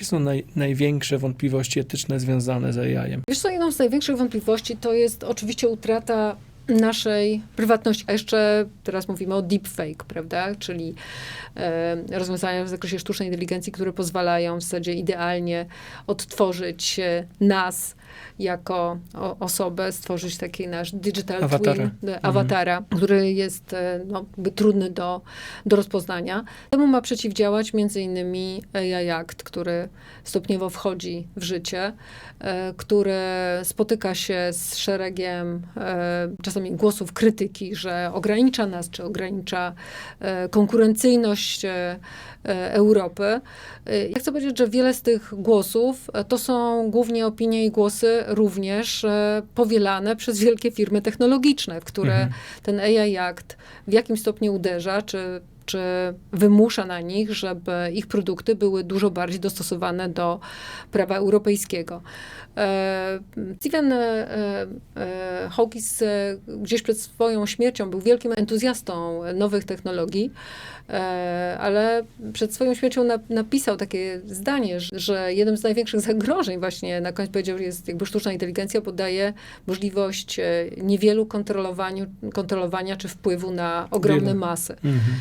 jakie są naj, największe wątpliwości etyczne związane z AI-em? Wiesz co, jedną z największych wątpliwości to jest oczywiście utrata naszej prywatności. A jeszcze teraz mówimy o deepfake, prawda? Czyli e, rozwiązania w zakresie sztucznej inteligencji, które pozwalają w zasadzie idealnie odtworzyć e, nas jako o, osobę, stworzyć taki nasz digital Awatara. twin, e, awatara, który jest no, trudny do, do rozpoznania. Temu ma przeciwdziałać między innymi AI Act, który stopniowo wchodzi w życie, e, które spotyka się z szeregiem e, czasami głosów krytyki, że ogranicza nas, czy ogranicza e, konkurencyjność e, e, Europy. Ja chcę powiedzieć, że wiele z tych głosów to są głównie opinie i głosy również powielane przez wielkie firmy technologiczne, w które Mhm. ten AI Act w jakim stopniu uderza, czy, czy wymusza na nich, żeby ich produkty były dużo bardziej dostosowane do prawa europejskiego. E, Stephen e, e, Hawkins gdzieś przed swoją śmiercią był wielkim entuzjastą nowych technologii, ale przed swoją śmiercią na, napisał takie zdanie, że, jednym z największych zagrożeń właśnie na koniec powiedział, że jest jakby sztuczna inteligencja podaje możliwość niewielu kontrolowaniu, kontrolowania czy wpływu na ogromne masy. Mhm.